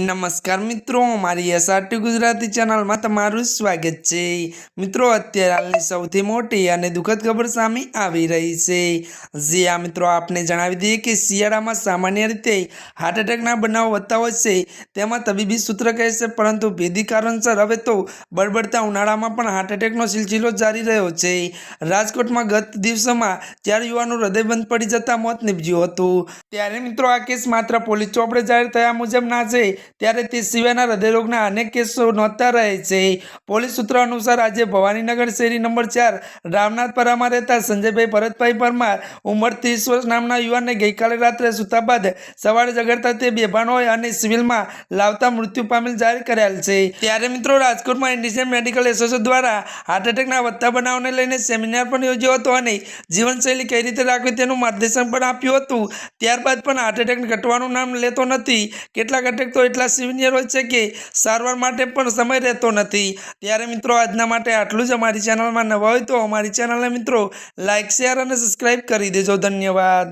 નમસ્કાર મિત્રો, મારી એસઆરટી ગુજરાતી ચેનલમાં તમારું સ્વાગત છે. મિત્રો, અત્યારે હાલની સૌથી મોટી અને દુઃખદ ખબર સામે આવી રહી છે. જે આ મિત્રો, આપને જણાવી દઈએ કે શિયાળામાં સામાન્ય રીતે હાર્ટ એટેકના બનાવ વધતા હોય છે. તેમાં તબીબી સૂત્ર કહે છે, પરંતુ ભેદી કારણસર હવે તો બળબડતા ઉનાળામાં પણ હાર્ટ એટેકનો સિલસિલો જારી રહ્યો છે. રાજકોટમાં ગત દિવસોમાં ચાર યુવાનું હૃદય બંધ પડી જતાં મોત નીપજ્યું હતું. ત્યારે મિત્રો, આ કેસ માત્ર પોલીસ ચોપડે જાહેર થયા મુજબ ના છે. ત્યારે તે સિવાયના હૃદયરોગના અનેક કેસો નોંધતા રહે છે. પોલીસ સૂત્ર અનુસાર આજે ભવાનીનગર શેરી નંબર ચાર રામનાથપરામાં રહેતા સંજયભાઈ ભરતભાઈ પરમાર ઉંમર ત્રીસ વર્ષ નામના યુવાનને ગઈકાલે રાત્રે સૂતા બાદ સવારે જગડતા તે બેભાન હોય અને સિવિલમાં લાવતા મૃત્યુ પામેલ જાહેર કરેલ છે. ત્યારે મિત્રો રાજકોટમાં ઇન્ડિયન મેડિકલ એસોસિએશન દ્વારા હાર્ટ એટેકના વધતા બનાવને લઈને સેમિનાર પણ યોજ્યો હતો અને જીવનશૈલી કઈ રીતે રાખવી તેનું માર્ગદર્શન પણ આપ્યું હતું. ત્યારબાદ પણ હાર્ટ એટેક ઘટવાનું નામ લેતો નથી. કેટલાક અટેક તો એટલા સિવિનિયર હોય છે કે સારવાર માટે પણ સમય રહેતો નથી. ત્યારે મિત્રો, આજના માટે આટલું જ. અમારી ચેનલમાં નવા હોય તો અમારી ચેનલને મિત્રો લાઇક શેર અને સબસ્ક્રાઈબ કરી દેજો. ધન્યવાદ.